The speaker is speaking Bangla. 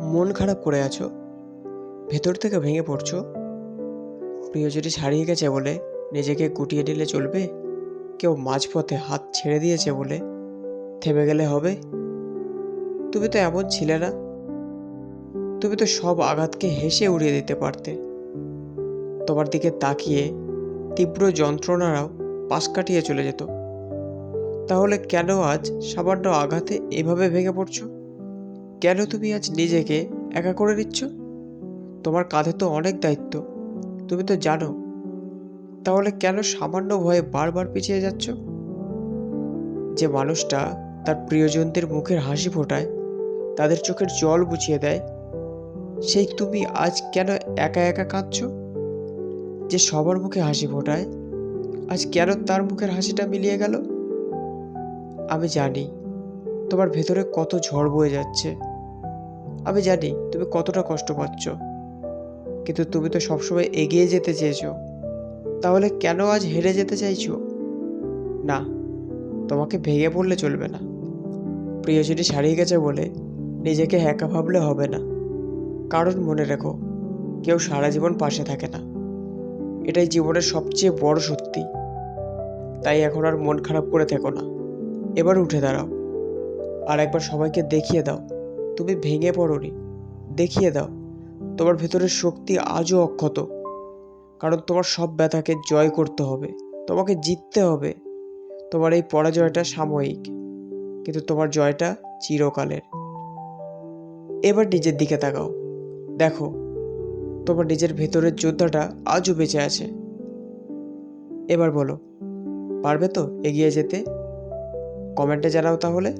মন খারাপ করে আছো? ভেতর থেকে ভেঙে পড়ছো? প্রিয়জনটি হারিয়ে গেছে বলে নিজেকে গুটিয়ে নিলে চলবে? কেউ মাঝপথে হাত ছেড়ে দিয়েছে বলে থেমে গেলে হবে? তুমি তো এমন ছিলে না। তুমি তো সব আঘাতকে হেসে উড়িয়ে দিতে পারতে। তোমার দিকে তাকিয়ে তীব্র যন্ত্রণারাও পাশ কাটিয়ে চলে যেত। তাহলে কেন আজ সামান্য আঘাতে এভাবে ভেঙে পড়ছো? কেন তুমি আজ নিজেকে একা করে নিচ্ছ? তোমার কাঁধে তো অনেক দায়িত্ব। তুমি তো জানো। তাহলে কেন সামান্য ভয়ে বারবার পিছিয়ে যাচ্ছ? যে মানুষটা তার প্রিয়জনদের মুখের হাসি ফোটায়, তাদের চোখের জল বুঝিয়ে দেয়, সেই তুমি আজ কেন একা একা কাঁদছ? যে সবার মুখে হাসি ফোটায়, আজ কেন তার মুখের হাসিটা মিলিয়ে গেল? আমি জানি তোমার ভেতরে কত ঝড় বয়ে যাচ্ছে। আমি জানি তুমি কতটা কষ্ট পাচ্ছ। কিন্তু তুমি তো সবসময় এগিয়ে যেতে চেয়েছো। তাহলে কেন আজ হেরে যেতে চাইছো? না, তোমাকে ভেঙে পড়লে চলবে না। প্রিয় প্রিয়জনী হারিয়ে গেছে বলে নিজেকে একা ভাবলে হবে না। কারণ মনে রেখো, কেউ সারা জীবন পাশে থাকে না। এটাই জীবনের সবচেয়ে বড় সত্যি তাই এখন আর মন খারাপ করে থেকো না। এবার উঠে দাঁড়াও। আর একবার সবাইকে দেখিয়ে দাও। তুমি ভেঙে পড়োনি। দেখিয়ে দাও, তোমার ভেতরের শক্তি আজও অক্ষত। কারণ তোমার সব ব্যথাকে জয় করতে হবে, তোমাকে জিততে হবে। তোমার এই পরাজয়টা সাময়িক, কিন্তু তোমার জয়টা চিরকালের। এবার নিজের দিকে তাকাও। দেখো, তোমার নিজের ভেতরের যোদ্ধাটা আজও বেঁচে আছে। এবার বলো, পারবে তো এগিয়ে যেতে? কমেন্টে জানাও তাহলে।